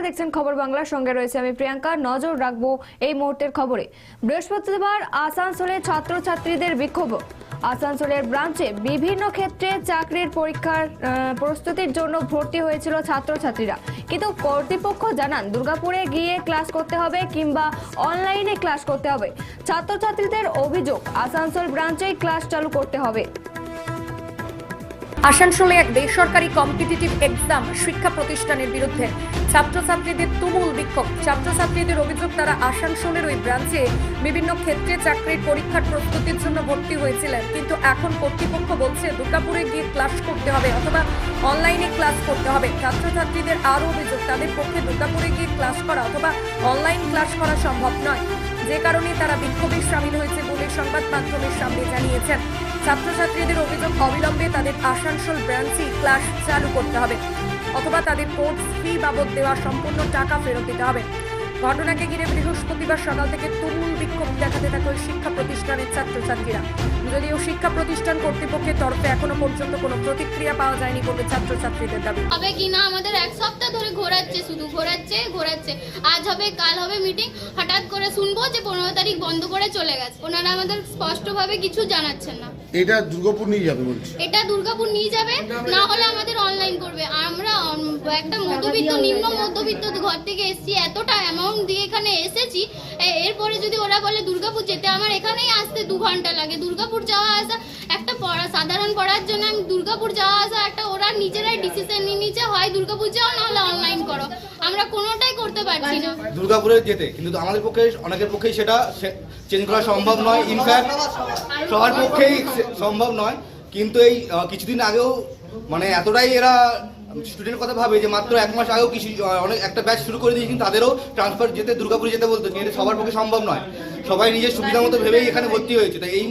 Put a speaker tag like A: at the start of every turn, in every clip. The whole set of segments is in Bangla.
A: নমস্কার দেখছেন খবর বাংলার সঙ্গে রয়েছে আমি প্রিয়াঙ্কা। নজর রাখব এই মুহূর্তের খবরে। বৃহস্পতিবার আসানসোলে ছাত্রছাত্রীদের বিক্ষোভ। আসানসোলের ব্রাঞ্চে বিভিন্ন ক্ষেত্রে চাকরির পরীক্ষার প্রস্তুতির জন্য ভর্তি হয়েছিল ছাত্রছাত্রীরা। কিন্তু কর্তৃপক্ষ জানান, দুর্গাপুরে গিয়ে ক্লাস করতে হবে কিংবা অনলাইনে ক্লাস করতে হবে। ছাত্রছাত্রীদের অভিযোগ, আসানসোল ব্রাঞ্চেই ক্লাস চালু করতে হবে।
B: আসানসোলে এক বেসরকারি কম্পিটিটিভ এক্সাম শিক্ষা প্রতিষ্ঠানের বিরুদ্ধে ছাত্রছাত্রীদের তুমুল বিক্ষোভ। ছাত্রছাত্রীদের অভিযোগ, তারা আসানসোলের ওই ব্রাঞ্চে বিভিন্ন ক্ষেত্রে চাকরির পরীক্ষার প্রস্তুতির জন্য ভর্তি হয়েছিলেন। কিন্তু এখন কর্তৃপক্ষ বলছে, দুর্গাপুরে গিয়ে ক্লাস করতে হবে অথবা অনলাইনে ক্লাস করতে হবে। ছাত্রছাত্রীদের আরও অভিযোগ, তাদের পক্ষে দুর্গাপুরে গিয়ে ক্লাস করা অথবা অনলাইন ক্লাস করা সম্ভব নয়। যে কারণে তারা বিক্ষোভে সামিল হয়েছে বলে সংবাদ মাধ্যমের সামনে জানিয়েছেন। ছাত্রছাত্রীদের অভিযোগ অবিলম্বে তাদের আসানসোল ব্রাঞ্চে ক্লাস চালু করতে হবে, অথবা তাদের কোর্স ফি বাবদ দেওয়া সম্পূর্ণ টাকা ফেরত দিতে হবে। ঘটনাকে ঘিরে বৃহস্পতিবার সকাল থেকে তুমুল বিক্ষোভ দেখাতে থাকে শিক্ষা প্রতিষ্ঠানের ছাত্রছাত্রীরা। যদিও শিক্ষা প্রতিষ্ঠান কর্তৃপক্ষের তরফে এখনও পর্যন্ত কোনো প্রতিক্রিয়া পাওয়া যায়নি বলে ছাত্রছাত্রীদের দাবি।
C: হবে কি না আমাদের এক সপ্তাহ ধরে ঘোরাচ্ছে, শুধু ঘোরাচ্ছে ঘোরাচ্ছে। আজ হবে, কাল হবে মিটিং হঠাৎ করে শুনব যে পনেরো তারিখ বন্ধ করে চলে গেছে। ওনারা আমাদের স্পষ্টভাবে কিছু জানাচ্ছেন না।
D: এটা দুর্গাপুর নিয়ে যাবে বলছি।
C: এটা দুর্গাপুর নিয়ে যাবে, না হলে আমাদের অনলাইন করবে। আমরা একটা মধ্যবিত্ত, নিম্ন মধ্যবিত্ত ঘর থেকে এসেছি, এতটা অ্যামাউন্ট দিয়ে এখানে এসেছি। এরপরে যদি ওরা বলে দুর্গাপুর যেতে, আমার এখানেই আসতে দু ঘণ্টা লাগে। দুর্গাপুর যাওয়া আসা, একটা পড়া, সাধারণ পড়ার জন্য আমি দুর্গাপুর যাওয়া আসা, একটা ওরা নিজেরাই ডিসিশন নিয়ে নিচ্ছে হয় দুর্গাপুর যাও নাহলে অনলাইন করো। আমরা কোনোটাই করতে পারছি না।
E: দুর্গাপুরে যেতে, কিন্তু আমাদের পক্ষে, অনেকের পক্ষেই সেটা চেঞ্জ করা সম্ভব নয়। ইনফ্যাক্ট সবার পক্ষেই সম্ভব নয়। কিন্তু এই কিছুদিন আগেও মানে এতটাই এরা স্টুডেন্টের কথা ভাবে যে মাত্র এক মাস আগেও কিছু অনেক একটা ব্যাচ শুরু করে দিয়েছে, কিন্তু তাদেরও ট্রান্সফার যেতে, দুর্গাপুরে যেতে বলতো কিন্তু সবার পক্ষে সম্ভব নয়। সবাই নিজের সুবিধা মতো ভেবেই এখানে ভর্তি হয়েছে। তাই এই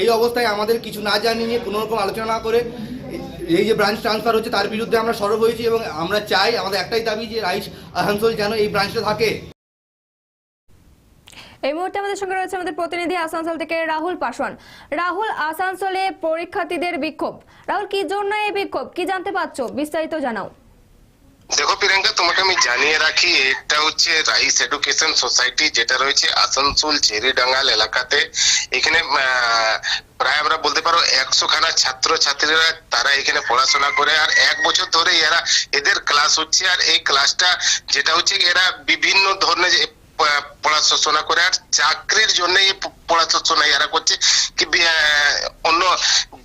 E: এই অবস্থায় আমাদের কিছু না জানিয়ে কোনো রকম আলোচনা না করে এই যে ব্রাঞ্চ ট্রান্সফার হচ্ছে, তার বিরুদ্ধে আমরা সরব হয়েছি এবং আমরা চাই, আমাদের একটাই দাবি যে রাইস আসানসোল যেন এই ব্রাঞ্চটা থাকে।
A: এই মুহূর্তে আমাদের সঙ্গে রয়েছে আমাদের প্রতিনিধি আসানসোল থেকে রাহুল পাশওয়ান রাহুল, আসানসোলে পরীক্ষার্থীদের বিক্ষোভ। রাহুল, কি জন্য এই বিক্ষোভ? কি জানতে পারছ? বিস্তারিত জানাও।
F: দেখো প্রিয়াঙ্কা, তোমাকে আমি জানিয়ে রাখি এটা হচ্ছে রাইস এডুকেশন সোসাইটি যেটা রয়েছে আসানসোল চেরিডাঙ্গাল এলাকাতে। এখানে প্রায় আমরা বলতে পারো একশো খানা ছাত্র ছাত্রীরা তারা এখানে পড়াশোনা করে, আর এক বছর ধরে এরা এদের ক্লাস হচ্ছে, আর এই ক্লাসটা যেটা হচ্ছে এরা বিভিন্ন ধরনের যে প- পড়াশোনা করে আর চাকরির জন্য এই প- পড়াশোনা এরা করছে। কি অন্য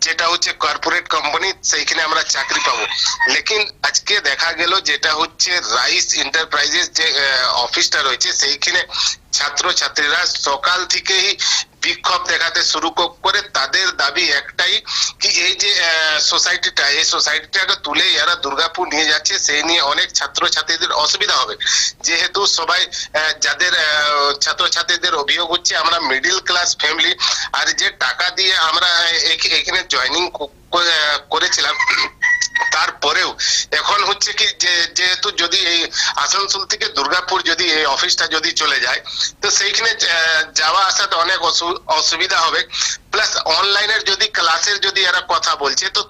F: যেটা হচ্ছে কর্পোরেট কোম্পানি সেইখানে আমরা চাকরি পাবো। লেকিন আজকে দেখা গেল যেটা হচ্ছে রাইস এন্টারপ্রাইজেস যে অফিসটা রয়েছে, সেইখানে ছাত্র ছাত্রীরা সকাল থেকেই বিক্ষোভ দেখাতে শুরু করে তাদের দাবি একটাই কি এই যে সোসাইটিটা এই সোসাইটিটাকে তুলে এরা দুর্গাপুর নিয়ে যাচ্ছে সেই নিয়ে অনেক ছাত্র ছাত্রীদের অসুবিধা হবে। যেহেতু সবাই যাদের ছাত্র ছাত্রীদের অভিযোগ হচ্ছে, আমরা মিডিল ক্লাস ফ্যামিলি আর যে টাকা দিয়ে আমরা এখ- এখানে জয়েনিং করেছিলাম তারপরেও এখন হচ্ছে কি যেহেতু যদি এই আসানসোল থেকে দুর্গাপুর যদি এই অফিসটা যদি চলে যায়, তো সেইখানে যাওয়া আসাতে অনেক অসুবিধা হবে। প্লাস অনলাইনের যদি ক্লাসের যদি এরা কথা বলছে, তো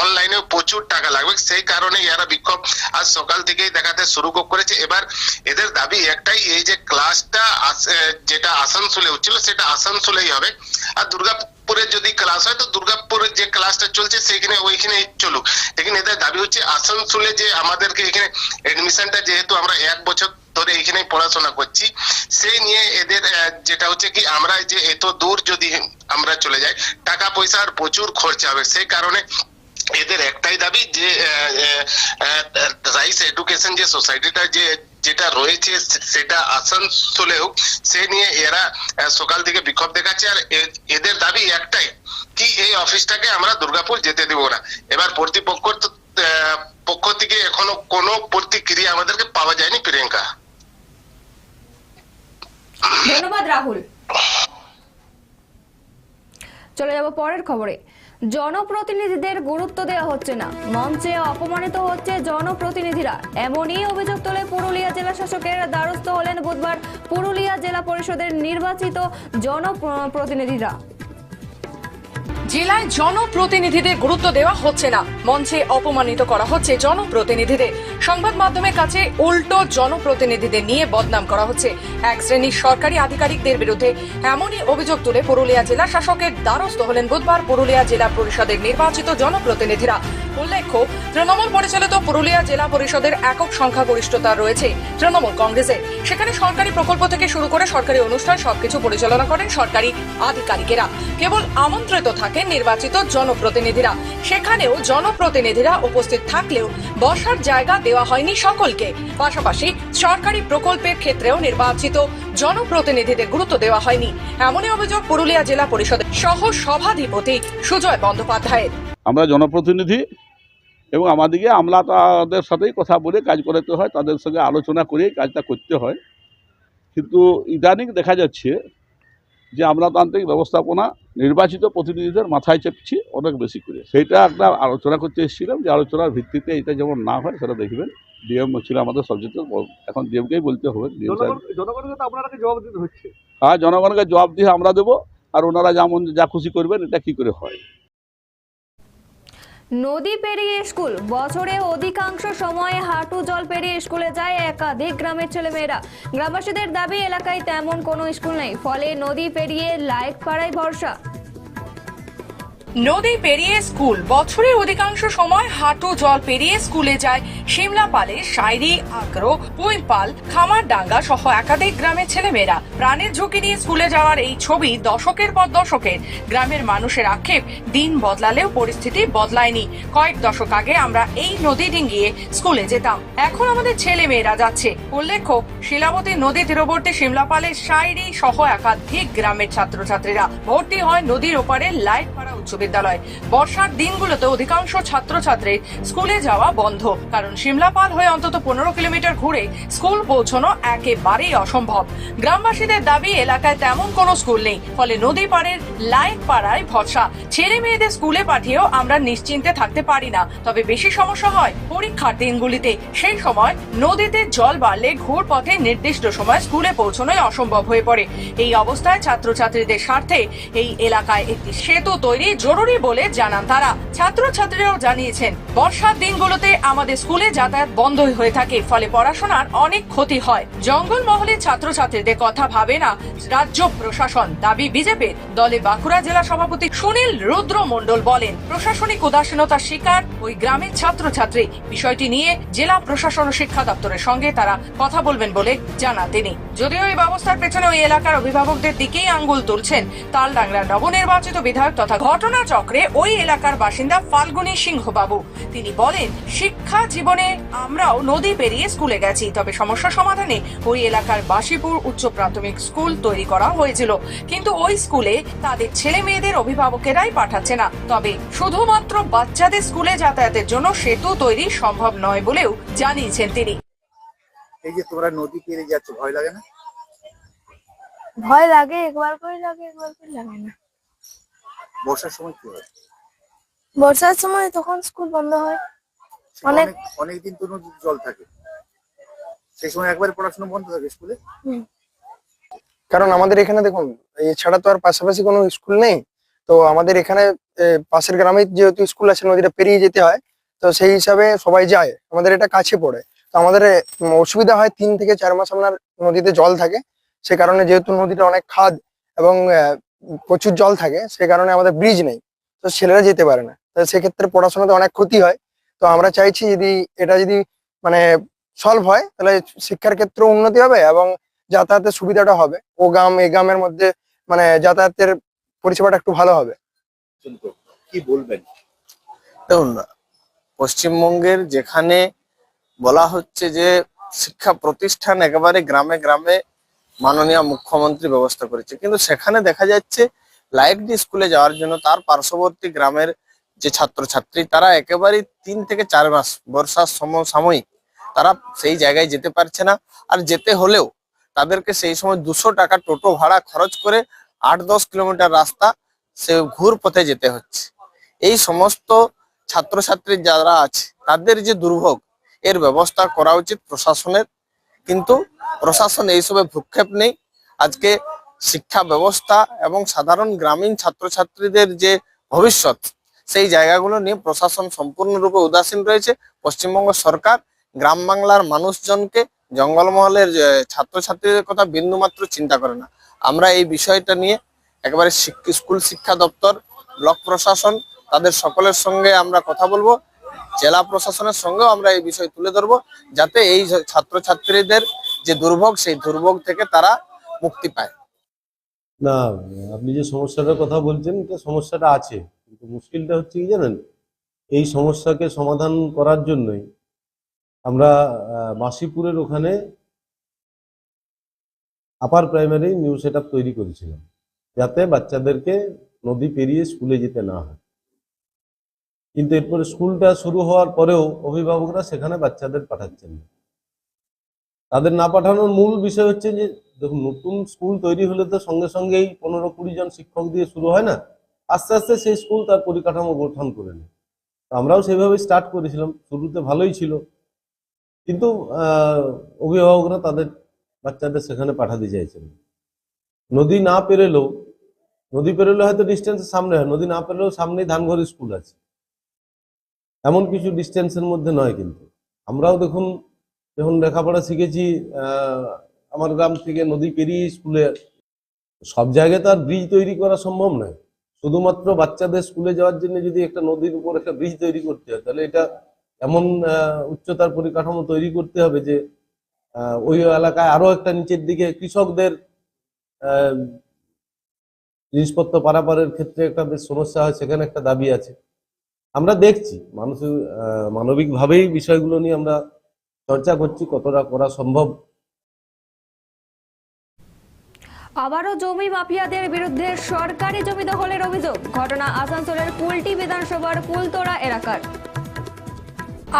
F: অনলাইনেও প্রচুর টাকা লাগবে। সেই কারণে এরা বিক্ষোভ আজ সকাল থেকেই দেখাতে শুরু করেছে। এবার এদের দাবি একটাই, এই যে ক্লাসটা যেটা আসানসোলে হচ্ছিল, সেটা আসানসোলেই হবে। আর দুর্গাপুরে যদি ক্লাস হয়, তো দুর্গাপুরের যে ক্লাসটা চলছে সেখানে ওইখানে চলুক। লেকিন এদের দাবি হচ্ছে, আসানসোলে যে আমাদেরকে এখানে এডমিশনটা যেহেতু আমরা এক বছর ধরে এখানে পড়াশোনা করছি সেই নিয়ে এদের যেটা হচ্ছে কি, আমরা যে এত দূর যদি আমরা চলে যাই, টাকা পয়সার প্রচুর খরচা হবে। সেই কারণে এদের একটাই দাবি যে রাইস এডুকেশন যে সোসাইটিটা যে যেটা রয়েছে সেটা আসানসোলে হোক সে নিয়ে এরা সকাল থেকে বিক্ষোভ দেখাচ্ছে। আর এদের দাবি একটাই কি এই অফিসটাকে আমরা দুর্গাপুর যেতে দেব না। এবার আহ, পক্ষ থেকে এখনও কোনো প্রতিক্রিয়া আমাদেরকে পাওয়া যায়নি প্রিয়াঙ্কা।
A: ধন্যবাদ রাহুল। চলে যাব পরের খবরে। জনপ্রতিনিধিদের গুরুত্ব দেওয়া হচ্ছে না। মঞ্চে অপমানিত হচ্ছে জনপ্রতিনিধিরা। এমনই অভিযোগ তোলে পুরুলিয়া জেলা শাসকের দ্বারস্থ হলেন বুধবার পুরুলিয়া জেলা পরিষদের নির্বাচিত জনপ্রতিনিধিরা।
G: জেলায় জনপ্রতিনিধিদের গুরুত্ব দেওয়া হচ্ছে না। মঞ্চে অপমানিত করা হচ্ছে জনপ্রতিনিধিদের। সংবাদ মাধ্যমের কাছে উল্টো জনপ্রতিনিধিদের নিয়ে বদনাম করা হচ্ছে। এক শ্রেণির সরকারি আধিকারিকদের বিরুদ্ধে এমনই অভিযোগ তুলে পুরুলিয়া জেলা শাসকের দ্বারস্থ হলেন বুধবার পুরুলিয়া জেলা পরিষদের নির্বাচিত জনপ্রতিনিধিরা। উল্লেখ্য, তৃণমূল পরিচালিত পুরুলিয়া জেলা পরিষদের একক সংখ্যাগরিষ্ঠতা রয়েছে তৃণমূল কংগ্রেসে। সেখানে সরকারি প্রকল্প থেকে শুরু করে সরকারি অনুষ্ঠান সবকিছু পরিচালনা করেন সরকারি আধিকারিকেরা। কেবল আমন্ত্রিত থাকেন নির্বাচিত জনপ্রতিনিধিরা। সেখানেও জনপ্রতিনিধিরা উপস্থিত থাকলেও বসার জায়গা দেওয়া হয়নি সকলকে। পাশাপাশি সরকারি প্রকল্পের ক্ষেত্রেও নির্বাচিত জনপ্রতিনিধিদের গুরুত্ব দেওয়া হয়নি। এমনই অভিযোগ পুরুলিয়া জেলা পরিষদের সহ সভাধিপতি সুজয় বন্দ্যোপাধ্যায়ের।
H: আমরা জনপ্রতিনিধি এবং আমাদেরকে আমলা তাদের সাথেই কথা বলে কাজ করাতে হয়, তাদের সঙ্গে আলোচনা করে কাজটা করতে হয়। কিন্তু ইদানিং দেখা যাচ্ছে যে আমলাতান্ত্রিক ব্যবস্থাপনা নির্বাচিত প্রতিনিধিদের মাথায় চেপছি অনেক বেশি করে। সেইটা একটা আলোচনা করতে এসেছিলাম যে আলোচনার ভিত্তিতে এটা যেমন না হয় সেটা দেখবেন। ডিএম ছিল আমাদের সবচেয়ে। এখন ডিএমকেই বলতে হবে হ্যাঁ জনগণকে জবাব দিয়ে আমরা দেবো আর ওনারা যেমন যা খুশি করবেন এটা কি করে হয়?
A: নদী পেরিয়ে স্কুল। বছরে অধিকাংশ সময় হাঁটু জল পেরিয়ে স্কুলে যায় একাধিক গ্রামের ছেলেমেয়েরা। গ্রামবাসীদের দাবি, এলাকায় তেমন কোনো স্কুল নেই। ফলে নদী পেরিয়ে লাইক পাড়ায় ভরসা।
G: নদী পেরিয়ে স্কুল। বছরের অধিকাংশ সময় হাঁটু জল পেরিয়ে স্কুলে যায়। শিমলাপালে শাইরি আগ্রো, পুইপাল, খামারডাঙ্গা সহ একাধিক গ্রামের ছেলেমেয়েরা প্রাণের ঝুঁকি নিয়ে স্কুলে যাওয়ার এই ছবি দশকের পর দশকের। গ্রামের মানুষের আক্ষেপ দিন বদলালেও পরিস্থিতি বদলায়নি। কয়েক দশক আগে আমরা এই নদী ডিঙ্গিয়ে স্কুলে যেতাম। এখন আমাদের ছেলে মেয়েরা যাচ্ছে। উল্লেখ্য, শিলাবতী নদী তীরবর্তী শিমলাপালের শাইরি সহ একাধিক গ্রামের ছাত্রছাত্রীরা ভর্তি হয় নদীর ওপারে লাইটপাড়া উচ্চ বিদ্যালয় বর্ষার দিনগুলোতে অধিকাংশ ছাত্রছাত্রীর স্কুলে যাওয়া বন্ধ। কারণ সিমলাপাল হয়ে অন্তত পনেরো কিলোমিটার ঘুরে স্কুল পৌঁছানো একেবারেই অসম্ভব। গ্রামবাসীদের দাবি, এলাকায় তেমন কোনো স্কুল নেই, ফলে নদী পাড়ের লাইক পাড়ায় ভরসা। ছেলে মেয়েদের স্কুলে পাঠিয়েও আমরা নিশ্চিন্তে থাকতে পারি না। তবে বেশি সমস্যা হয় পরীক্ষার দিনগুলিতে। সেই সময় নদীতে জল বাড়লে ঘুর পথে নির্দিষ্ট সময় স্কুলে পৌঁছানোই অসম্ভব হয়ে পড়ে। এই অবস্থায় ছাত্রছাত্রীদের স্বার্থে এই এলাকায় একটি সেতু তৈরি জরুরি বলে জানান তারা। ছাত্রছাত্রীরাও জানিয়েছেন, বর্ষার দিনগুলোতে আমাদের স্কুলে যাতায়াত বন্ধ হয়ে থাকে, ফলে পড়াশোনার অনেক ক্ষতি হয়। জঙ্গল মহলে ছাত্রছাত্রীদের কথা ভাবে না রাজ্য প্রশাসন। দাবি বিজেপির দলে বাঁকুড়া জেলা সভাপতি সুনীল রুদ্র মণ্ডল বলেন, প্রশাসনিক উদাসীনতার শিকার ওই গ্রামের ছাত্রছাত্রী। বিষয়টি নিয়ে জেলা প্রশাসন ও শিক্ষা দপ্তরের সঙ্গে তারা কথা বলবেন বলে জানান তিনি। যদিও এই ব্যবস্থার পেছনে ওই এলাকার অভিভাবকদের দিকেই আঙ্গুল তুলছেন। তালডাংরার নবনির্বাচিত বিধায়ক তথা ঘটনা চক্রে ওই এলাকার বাসিন্দা ফাল্গুনী সিংহ বাবু তিনি বলেন শিক্ষা জীবনে আমরাও নদী পেরিয়ে স্কুলে গেছি তবে সমস্যা সমাধানে ওই এলাকার বাসিপুর উচ্চ প্রাথমিক স্কুল তৈরি করা হয়েছিল। কিন্তু ওই স্কুলে তাদের ছেলে মেয়েদের অভিভাবকেরাই পাঠাচ্ছে না। তবে শুধুমাত্র বাচ্চাদের স্কুলে যাতায়াতের জন্য সেতু তৈরি সম্ভব নয় বলেও জানিয়েছেন তিনি।
D: এই যে তোমরা নদী পেরিয়ে যাচ্ছ ভয় লাগে না?
I: ভয় লাগে একবার করে লাগে একবার করে লাগে না।
D: বর্ষার সময় কি হয়?
I: বর্ষার সময় তখন স্কুল বন্ধ হয়। অনেক-
D: অনেক অনেকদিন তো নদীতে জল থাকে। সেই সময় একবার পড়াশোনা বন্ধ থাকে স্কুলে?
J: কারণ আমাদের এখানে দেখুন এছাড়া তো আর পাশাপাশি কোনো স্কুল নেই। তো আমাদের এখানে এ, পাশের গ্রামে যেহেতু স্কুল আছে নদীটা পেরিয়ে যেতে হয় তো সেই হিসাবে সবাই যায়। আমাদের এটা কাছে পড়ে। তো আমাদের উম, অসুবিধা হয় তিন থেকে চার মাস আপনার নদীতে জল থাকে। সে কারণে যেহেতু নদীটা অনেক খাদ এবং আহ, প্রচুর জল থাকে সে কারণে আমাদের ব্রিজ নেই। তো ছেলেরা যেতে পারে না। তো সেক্ষেত্রে পড়াশোনাতে অনেক ক্ষতি হয়। তো আমরা চাইছি যদি এটা যদি মানে সলভ হয় তাহলে শিক্ষার ক্ষেত্রে উন্নতি হবে এবং যাতায়াতের সুবিধাটা হবে। ও গ্রাম এই গ্রামের মধ্যে মানে যাতায়াতের পরিষেবাটা একটু ভালো হবে।
D: কিন্তু কি বলবেন?
K: দেখুন পশ্চিমবঙ্গের যেখানে বলা হচ্ছে যে শিক্ষা প্রতিষ্ঠান একেবারে গ্রামে গ্রামে মাননীয় মুখ্যমন্ত্রী ব্যবস্থা করেছে। কিন্তু সেখানে দেখা যাচ্ছে লাইকডি স্কুলে যাওয়ার জন্য তার পার্শ্ববর্তী গ্রামের যে ছাত্রছাত্রী, তারা একেবারে তিন থেকে চার মাস বর্ষার সম সাময়িক তারা সেই জায়গায় যেতে পারছে না। আর যেতে হলেও তাদেরকে সেই সময় দুশো টাকা টোটো ভাড়া খরচ করে আট দশ কিলোমিটার রাস্তা সে ঘুর পথে যেতে হচ্ছে। এই সমস্ত ছাত্রছাত্রী যারা আছে, তাদের যে দুর্ভোগ, এর ব্যবস্থা করা উচিত প্রশাসনের। কিন্তু প্রশাসন এইসবে ভ্রুক্ষেপ নেই। আজকে শিক্ষা ব্যবস্থা এবং সাধারণ গ্রামীণ ছাত্রছাত্রীদের যে ভবিষ্যৎ, সেই জায়গাগুলো নিয়ে প্রশাসন সম্পূর্ণরূপে উদাসীন রয়েছে। পশ্চিমবঙ্গ সরকার গ্রাম বাংলার মানুষজনকে জঙ্গলমহলের ছাত্রছাত্রীদের কথা বিন্দুমাত্র চিন্তা করে না। আমরা এই বিষয়টা নিয়ে একেবারে স্কুল শিক্ষা দপ্তর, ব্লক প্রশাসন, তাদের সকলের সঙ্গে আমরা কথা বলব। জেলা প্রশাসনের সঙ্গেও আমরা এই বিষয় তুলে ধরবো, যাতে এই ছাত্রছাত্রীদের যে দুর্ভোগ, সেই দুর্ভোগ থেকে তারা মুক্তি পায়।
L: না, আপনি যে সমস্যাটার কথা বলছেন, এটা সমস্যাটা আছে, কিন্তু মুশকিলটা হচ্ছে কি জানেন? এই সমস্যাকে সমাধান করার জন্যই আমরা মাসিপুরের ওখানে আপার প্রাইমারি নিউ সেট তৈরি করেছিলাম, যাতে বাচ্চাদেরকে নদী পেরিয়ে স্কুলে যেতে না হয়। কিন্তু এরপরে স্কুলটা শুরু হওয়ার পরেও অভিভাবকরা সেখানে বাচ্চাদের পাঠাচ্ছেন না। তাদের না পাঠানোর মূল বিষয় হচ্ছে যে, দেখুন, নতুন স্কুল তৈরি হলে তো সঙ্গে সঙ্গেই পনেরো কুড়ি জন শিক্ষক দিয়ে শুরু হয় না? আস্তে আস্তে সেই স্কুল তার পরিকাঠামো গঠন করে নেয়। আমরাও সেভাবে স্টার্ট করেছিলাম, শুরুতে ভালোই ছিল। কিন্তু অভিভাবকরা তাদের বাচ্চাদের সেখানে পাঠাতে চাইছেন নদী না পেরেলেও, নদী পেরোলে হয়তো ডিস্টেন্স সামনে হয়, নদী না পেরেলেও সামনেই ধানঘর স্কুল আছে। এমন কিছু ডিস্টেন্সের মধ্যে নয় কিন্তু। আমরাও দেখুন, যখন লেখাপড়া শিখেছি আমার গ্রাম থেকে নদী পেরিয়ে স্কুলে, সব জায়গায় তো আর ব্রিজ তৈরি করা সম্ভব নয়। শুধুমাত্র বাচ্চাদের স্কুলে যাওয়ার জন্য যদি একটা নদীর উপর একটা ব্রিজ তৈরি করতে হয়, তাহলে এটা এমন উচ্চতার পরিকাঠামো তৈরি করতে হবে যে ওই এলাকায় আরও একটা নিচের দিকে কৃষকদের জিনিসপত্র পারাপারের ক্ষেত্রে একটা বেশ সমস্যা হয়, সেখানে একটা দাবি আছে। আমরা দেখছি মানুষ মানবিক ভাবেই বিষয়গুলো নিয়ে আমরা চর্চা করছি কতটা করা সম্ভব।
A: আবারও জমি মাফিয়াদের বিরুদ্ধে সরকারি জমি দখলের অভিযোগ। ঘটনা আসানসোলের কুলটি বিধানসভার কুলতোড়া এলাকার।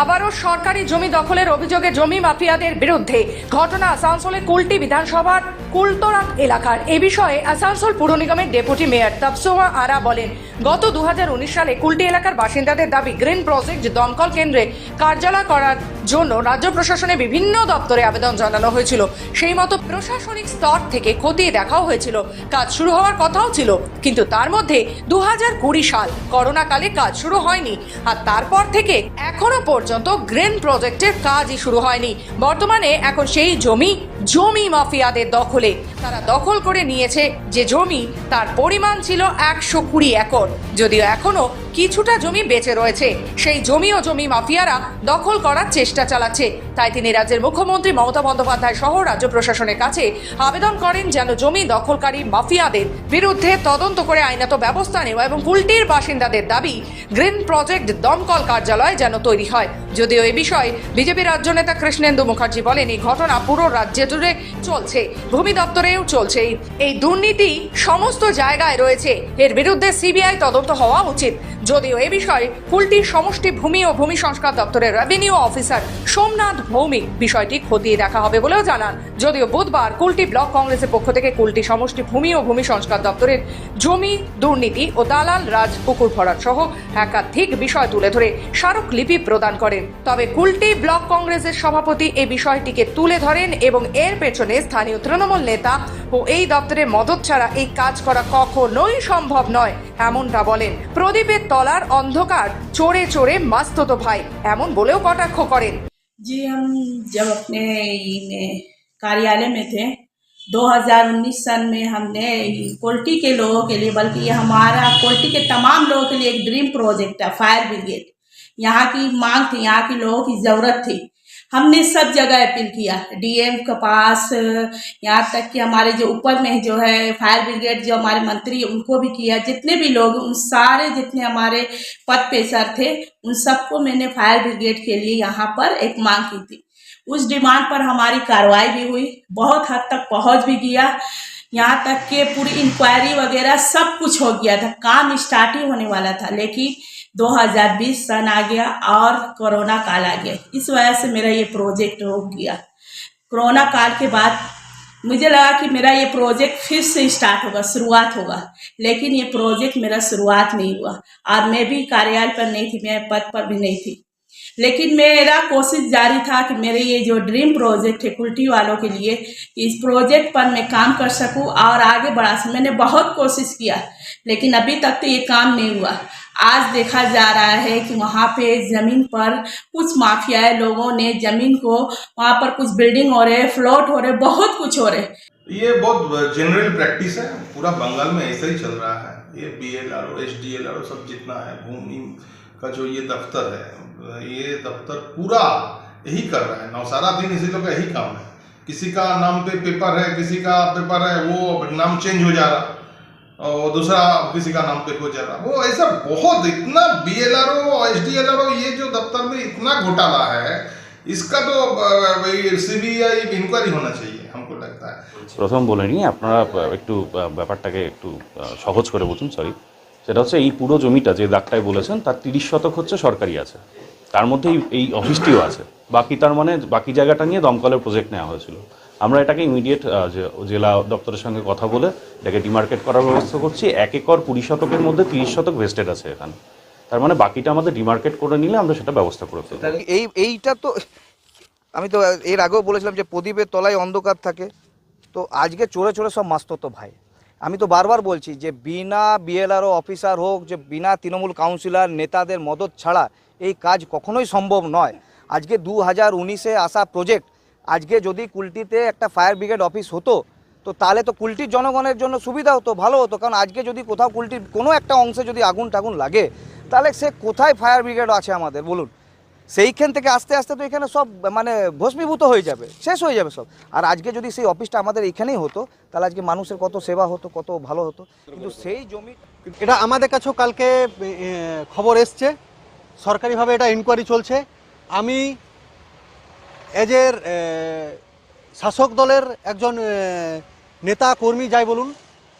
G: আবারও সরকারি জমি দখলের অভিযোগে জমি মাফিয়াদের বিরুদ্ধে ঘটনা আসানসোলের কুলটি বিধানসভার কুলতোরা এলাকার। এ বিষয়ে আসানসোল পুর নিগমের ডেপুটি মেয়র তপসোয়া আরা বলেন, গত দুহাজার উনিশ সালে কুলটি এলাকার বাসিন্দাদের দাবি, গ্রিন প্রজেক্ট দমকল কেন্দ্রে কার্যালয় করার জন্য রাজ্য প্রশাসনে বিভিন্ন দপ্তরে আবেদন জানানো হয়েছিল। সেই মতো প্রশাসনিক স্তর থেকে খতিয়ে দেখাও হয়েছিল। কাজ শুরু হওয়ার কথাও ছিল, কিন্তু তার মধ্যে দু কুড়ি সাল করোনাকালে কাজ শুরু হয়নি আর তারপর থেকে এখনও পর্যন্ত গ্রিন প্রজেক্টের কাজই শুরু হয়নি। বর্তমানে এখন সেই জমি জমি মাফিয়াদের দখলে। তারা দখল করে নিয়েছে যে জমি তার পরিমাণ ছিল একশো কুড়ি একর। যদিও এখনও কিছুটা জমি বেঁচে রয়েছে, সেই জমি ও জমি মাফিয়ারা দখল করার চেষ্টা চালাচ্ছে। তাই তিনি রাজ্যের মুখ্যমন্ত্রী মমতা বন্দ্যোপাধ্যায় সহ রাজ্য প্রশাসনের কাছে আবেদন করেন যেন জমি দখলকারী মাফিয়াদের বিরুদ্ধে তদন্ত করে আইনত ব্যবস্থা নেওয়া এবং কুলটির বাসিন্দাদের দাবি, গ্রিন প্রজেক্ট দমকল কার্যালয় যেন তৈরি হয়। যদিও এ বিষয়ে বিজেপি রাজ্য নেতা কৃষ্ণেন্দু মুখার্জি বলেন, এই ঘটনা পুরো রাজ্যে জুড়ে চলছে, ভূমি দপ্তরেও চলছে। এই- দুর্নীতি সমস্ত জায়গায় রয়েছে। এর বিরুদ্ধে সিবিআই তদন্ত হওয়া উচিত। যদিও এ বিষয়ে কুলটির সমষ্টি ভূমি ও ভূমি সংস্কার দপ্তরের রেভিনিউ অফিসার সোমনাথ ভৌমিক বিষয়টি খতিয়ে দেখা হবে বলেও জানান। যদিও বুধবার কুলটি ব্লক কংগ্রেসের পক্ষ থেকে কুলটি সমষ্টি ভূমি ও ভূমি সংস্কার দপ্তরের জমি, দুর্নীতি ও দালাল রাজ পুকুর ভরাট সহ একাধিক বিষয় তুলে ধরে স্মারকলিপি প্রদান করেন। তবে কুলটি ব্লক কংগ্রেসের সভাপতি এই বিষয়টিকে তুলে ধরেন এবং এর পেছনে স্থানীয় তৃণমূল নেতা ও এই দপ্তরের মদত ছাড়া এই কাজ করা কখনোই সম্ভব নয় এমনটা বলেন প্রদীপের তলার অন্ধকার চড়ে চড়ে মাস্ততো ভাই এমন বলেও কটাক্ষ করেন
M: जी हम जब अपने ई में कार्यालय में थे 2019 सन में हमने कोल्टी के लोगों के लिए बल्कि ये हमारा कोल्टी के तमाम लोगों के लिए एक ड्रीम प्रोजेक्ट है फायर ब्रिगेड यहाँ की मांग थी यहाँ के लोगों की ज़रूरत थी हमने सब जगह अपील किया डीएम के पास, यहाँ तक कि हमारे जो ऊपर में जो है फायर ब्रिगेड जो हमारे मंत्री, उनको भी किया। जितने भी लोग, उन सारे जितने हमारे पद पे सर थे, उन सबको मैंने फायर ब्रिगेड के लिए यहाँ पर एक मांग की थी। उस डिमांड पर हमारी कार्रवाई भी हुई, बहुत हद तक पहुँच भी गया। यहाँ तक कि पूरी इंक्वायरी वगैरह सब कुछ हो गया था, काम स्टार्ट ही होने वाला था। लेकिन 2020 सन आ गया और कोरोना काल आ गया। इस वजह से मेरा ये प्रोजेक्ट रुक गया। कोरोना काल के बाद मुझे लगा कि मेरा ये प्रोजेक्ट फिर से स्टार्ट होगा, शुरुआत होगा, लेकिन ये प्रोजेक्ट मेरा शुरुआत नहीं हुआ और मैं भी कार्यालय पर नहीं थी, मैं पद पर भी नहीं थी। लेकिन मेरा कोशिश जारी था कि मेरे ये जो ड्रीम प्रोजेक्ट है कुल्टी वालों के लिए इस प्रोजेक्ट पर मैं काम कर सकूँ और आगे बढ़ा सकूँ। मैंने बहुत कोशिश किया, लेकिन अभी तक तो ये काम नहीं हुआ। आज देखा जा रहा है कि वहाँ पे ज़मीन पर कुछ माफियाए लोगों ने ज़मीन को वहाँ पर कुछ बिल्डिंग हो रहे फ्लोट हो रहे, बहुत कुछ हो रहे।
N: ये बहुत जनरल प्रैक्टिस है। पूरा बंगाल में ऐसा ही चल रहा है। ये B L R O S D L R O सब जितना है, भूमि का जो ये दफ्तर है, ये दफ्तर पूरा यही कर रहा है। नौसारा दिन इसी लोग का यही काम है। किसी का नाम पे पेपर है, किसी का पेपर है, वो नाम चेंज हो जा रहा। और दूसरा किसी का नाम पे हो जा रहा वो ऐसा बहुत इतना B L R O S D L R O ये जो दफ्तर में इतना घोटाला है इसका तो सी बी आई इंक्वायरी होना चाहिए हमको लगता है
O: প্রথম বলে নিই আপনারা একটু আহ, ব্যাপারটাকে একটু আহ, সহজ করে বুঝুন সরি সেটা হচ্ছে এই পুরো জমিটা যে দাগটায় বলেছেন তার তিরিশ শতক হচ্ছে সরকারি আছে তার মধ্যে এই- এই অফিসটিও আছে বাকি তার মানে বাকি জায়গাটা নিয়ে দমকলের প্রজেক্ট নেওয়া হয়েছিল আমরা এটাকে ইমিডিয়েট জেলা দপ্তরের সঙ্গে কথা বলে এটাকে ডিমার্কেট করার ব্যবস্থা করছি। এক একর কুড়ি শতকের মধ্যে তিরিশ শতক ভেস্টেড আছে এখানে। তার মানে বাকিটা আমাদের ডিমার্কেট করে নিলে আমরা সেটা ব্যবস্থা করে ফেলব।
P: এই, এইটা তো, আমি তো এর আগেও বলেছিলাম যে প্রদীপের তলায় অন্ধকার থাকে। তো আজকে চোরে চোরে সব মাস্ত তো ভাই। আমি তো বারবার বলছি যে বিনা বিএলআরও অফিসার হোক, যে বিনা তৃণমূল কাউন্সিলর নেতাদের মদত ছাড়া এই কাজ কখনোই সম্ভব নয়। আজকে দু হাজার উনিশে আসা প্রজেক্ট আজকে যদি কুলটিতে একটা ফায়ার ব্রিগেড অফিস হতো, তো তাহলে তো কুলটির জনগণের জন্য সুবিধা হতো, ভালো হতো। কারণ আজকে যদি কোথাও কুলটির কোনো একটা অংশে যদি আগুন টাগুন লাগে, তাহলে সে কোথায় ফায়ার ব্রিগেড আছে আমাদের? বলুন। সেইখান থেকে আস্তে আস্তে তো এখানে সব মানে ভস্মীভূত হয়ে যাবে, শেষ হয়ে যাবে সব। আর আজকে যদি সেই অফিসটা আমাদের এখানেই হতো, তাহলে আজকে মানুষের কত সেবা হতো, কত ভালো হতো। কিন্তু সেই জমি
Q: এটা আমাদের কাছেও কালকে খবর এসছে। সরকারিভাবে এটা ইনকোয়ারি চলছে। আমি এজের শাসক দলের একজন নেতা কর্মী, যাই বলুন,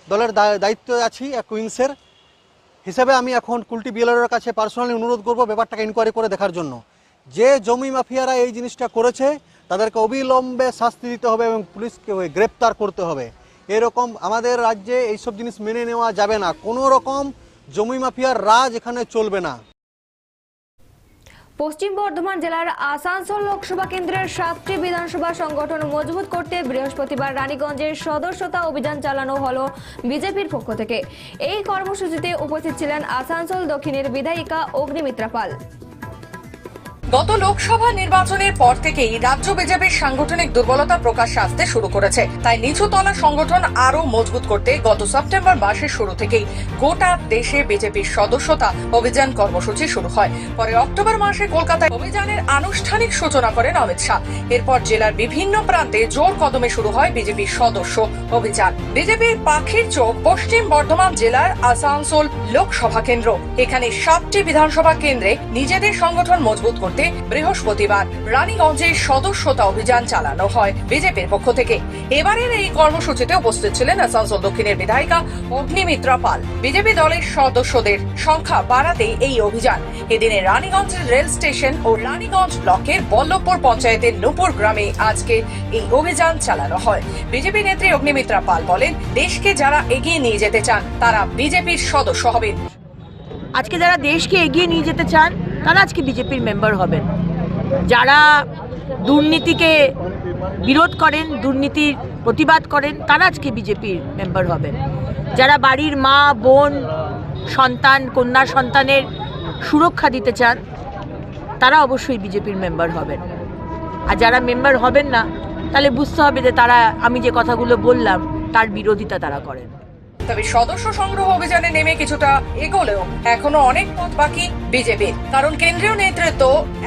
Q: দলের দায়িত্বে আছি এক কুইন্সের হিসেবে আমি এখন কুলটি বিএলআরের কাছে পার্সোনালি অনুরোধ করব ব্যাপারটাকে ইনকোয়ারি করে দেখার জন্য। যে জমি মাফিয়ারা এই জিনিসটা করেছে, তাদেরকে অবিলম্বে শাস্তি দিতে হবে এবং পুলিশকে গ্রেপ্তার করতে হবে। এরকম আমাদের রাজ্যে এইসব জিনিস মেনে নেওয়া যাবে না। কোনো রকম জমি মাফিয়ার রাজ এখানে চলবে না।
A: পশ্চিম বর্ধমান জেলার আসানসোল লোকসভা কেন্দ্রের সাতটি বিধানসভা সংগঠন মজবুত করতে বৃহস্পতিবার রানীগঞ্জের সদস্যতা অভিযান চালানো হল বিজেপির পক্ষ থেকে। এই কর্মসূচিতে উপস্থিত ছিলেন আসানসোল দক্ষিণের বিধায়িকা অগ্নিমিত্রা পাল।
G: গত লোকসভা নির্বাচনের পর থেকেই রাজ্য বিজেপির সাংগঠনিক দুর্বলতা প্রকাশ আসতে শুরু করেছে। তাই নিচুতলা সংগঠন আরও মজবুত করতে গত সেপ্টেম্বর মাসের শুরু থেকেই গোটা দেশে বিজেপির সদস্যতা অভিযান কর্মসূচি শুরু হয়। পরে অক্টোবর মাসে কলকাতায় অভিযানের আনুষ্ঠানিক সূচনা করেন অমিত শাহ। এরপর জেলার বিভিন্ন প্রান্তে জোর কদমে শুরু হয় বিজেপির সদস্য অভিযান। বিজেপির পাখির চোখ পশ্চিম বর্ধমান জেলার আসানসোল লোকসভা কেন্দ্র। এখানে সাতটি বিধানসভা কেন্দ্রে নিজেদের সংগঠন মজবুত করতে বৃহস্পতিবার রানীগঞ্জের সদস্যতা অভিযান চালানো হয় বিজেপির পক্ষ থেকে। এবারের এই কর্মসূচিতে উপস্থিত ছিলেন আসানসোল দক্ষিণের বিধায়িকা অগ্নিমিত্রা পাল। বিজেপি দলের সদস্যদের সংখ্যা বাড়াতে এই অভিযান। এদিনে রানীগঞ্জের রেল স্টেশন ও রানীগঞ্জ ব্লকের বল্লভপুর পঞ্চায়েতের নূপুর গ্রামে আজকে এই অভিযান চালানো হয়। বিজেপি নেত্রী অগ্নিমিত্রা পাল বলেন, দেশকে যারা এগিয়ে নিয়ে যেতে চান, তারা বিজেপির সদস্য হবেন।
M: আজকে যারা দেশকে এগিয়ে নিয়ে যেতে চান তারা আজকে বিজেপির মেম্বার হবেন। যারা দুর্নীতিকে বিরোধ করেন, দুর্নীতির প্রতিবাদ করেন, তারা আজকে বিজেপির মেম্বার হবেন। যারা বাড়ির মা, বোন, সন্তান, কন্যা সন্তানের সুরক্ষা দিতে চান, তারা অবশ্যই বিজেপির মেম্বার হবেন। আর যারা মেম্বার হবেন না, তাহলে বুঝতে হবে যে তারা, আমি যে কথাগুলো বললাম, তার বিরোধিতা তারা করেন।
G: তবে সদস্য সংগ্রহ অভিযানে নেমে কিছুটা এগোলেও এখনও অনেক পথ বাকি বিজেপির। কারণ কেন্দ্রীয় নেতৃত্ব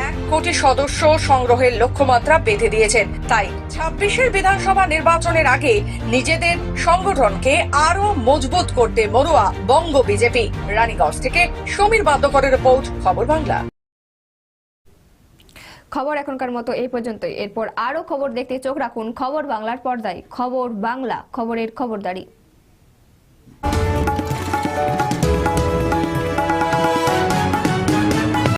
G: এক কোটি সদস্য সংগ্রহের লক্ষ্যমাত্রা বেঁধে দিয়েছেন। তাই ছাব্বিশের বিধানসভা নির্বাচনের আগে নিজেদের সংগঠনকে আরও মজবুত করতে মরুয়া বঙ্গ বিজেপি। রানীগঞ্জ থেকে সমীর বাদ্যকরের রিপোর্ট, খবর বাংলা।
A: খবর এখনকার মতো এই পর্যন্তই। এরপর আরও খবর দেখতে চোখ রাখুন খবর বাংলার পর্দায়। খবর বাংলা, খবরের খবরদারি।